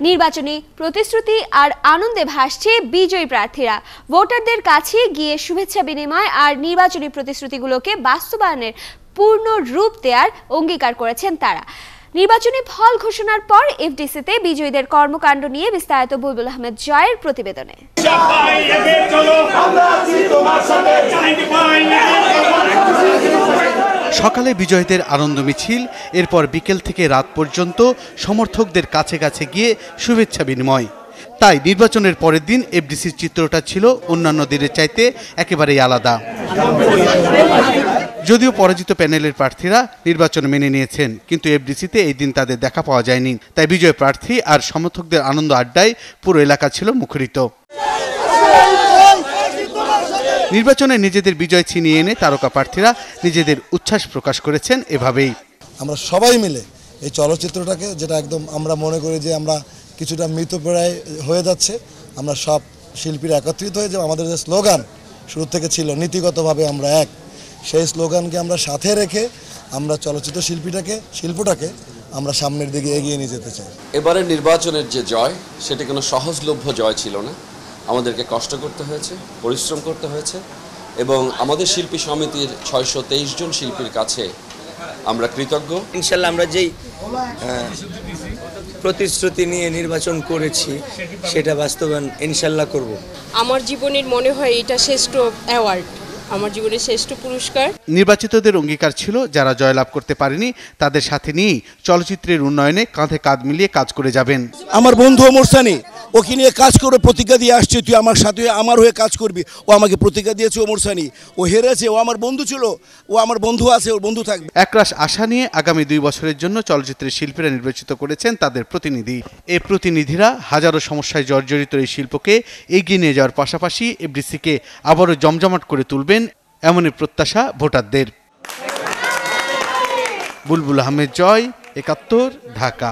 নির্বাচনী প্রতিশ্রুতি আর আনন্দে ভাসছে বিজয়ী প্রার্থীরা। ভোটারদের কাছে গিয়ে শুভেচ্ছা বিনিময় আর নির্বাচনী প্রতিশ্রুতিগুলোকে বাস্তবায়নের পূর্ণ রূপ দেওয়ার অঙ্গীকার করেছেন তারা। নির্বাচনী ফল ঘোষণার পর এফডিসিতে বিজয়ীদের কর্মকাণ্ড নিয়ে বিস্তারিত বুলবুল আহমেদ জয়ের প্রতিবেদনে। আমরা আছি তোমার সাথে। সকালে বিজয়ীদের আনন্দ মিছিল, এরপর বিকেল থেকে রাত পর্যন্ত সমর্থকদের কাছে কাছে গিয়ে শুভেচ্ছা বিনিময়। তাই নির্বাচনের পরের দিন এফডিসির চিত্রটা ছিল অন্যান্য দিনের চাইতে একেবারেই আলাদা। যদিও পরাজিত প্যানেলের প্রার্থীরা নির্বাচন মেনে নিয়েছেন, কিন্তু এফডিসিতে এই দিন তাদের দেখা পাওয়া যায়নি। তাই বিজয় প্রার্থী আর সমর্থকদের আনন্দ আড্ডায় পুরো এলাকা ছিল মুখরিত। নির্বাচনে নিজেদের বিজয় ছিনিয়ে এনে তারকা প্রার্থীরা নিজেদের উচ্ছ্বাস প্রকাশ করেছেন এভাবেই। আমরা সবাই মিলে এই চলচ্চিত্রটাকে যেটা একদম আমরা মনে করি যে আমরা কিছুটা মৃতপ্রায় হয়ে যাচ্ছে আমরা সব শিল্পীরা একত্রিত হয়ে যে আমাদের যে স্লোগান শুরু থেকে ছিল নীতিগতভাবে আমরা এক। সেই স্লোগানকে আমরা সাথে রেখে আমরা চলচ্চিত্র শিল্পীটাকে শিল্পটাকে আমরা সামনের দিকে এগিয়ে নিয়ে যেতে চাই। এবারের নির্বাচনের যে জয় সেটি কোনো সহজলভ্য জয় ছিল না। আমাদেরকে কষ্ট করতে হয়েছে পরিশ্রম করতে হয়েছে এবং আমাদের শিল্পী সমিতির ছয়শো তেইশ জন শিল্পীর কাছে আমরা কৃতজ্ঞ। ইনশাল্লাহ আমরা যেই প্রতিশ্রুতি নিয়ে নির্বাচন করেছি সেটা বাস্তবায়ন ইনশাল্লাহ করব। আমার জীবনের মনে হয় এটা শ্রেষ্ঠ অ্যাওয়ার্ড আমার জীবনের শ্রেষ্ঠ পুরস্কার। নির্বাচিতদের অঙ্গীকার ছিল যারা জয়লাভ করতে পারেনি তাদের সাথে নিয়েই চলচ্চিত্রের উন্নয়নে কাঁধে কাঁধ মিলিয়ে কাজ করে যাবেন। আমার বন্ধু ওমর সানি ওকে নিয়ে কাজ করে প্রতিজ্ঞা দিয়ে আসছে, তুই আমার সাথে, আমার হয়ে কাজ করবি। ও আমাকে প্রতিজ্ঞা দিয়েছে, ওমর সানি, ও হেরেছে, ও আমার বন্ধু ছিল, ও আমার বন্ধু আছে, ওর বন্ধু থাকবে। একরাশ আশা নিয়ে আগামী দুই বছরের জন্য চলচ্চিত্রের শিল্পীরা নির্বাচিত করেছেন তাদের প্রতিনিধি। এই প্রতিনিধিরা হাজারো সমস্যায় জর্জরিত এই শিল্পকে এগিয়ে নিয়ে যাওয়ার পাশাপাশি এফডিসিকে আবারও জমজমাট করে তুলবেন এমনই প্রত্যাশা ভোটারদের। বুলবুল আহমেদ, জয় একাত্তর, ঢাকা।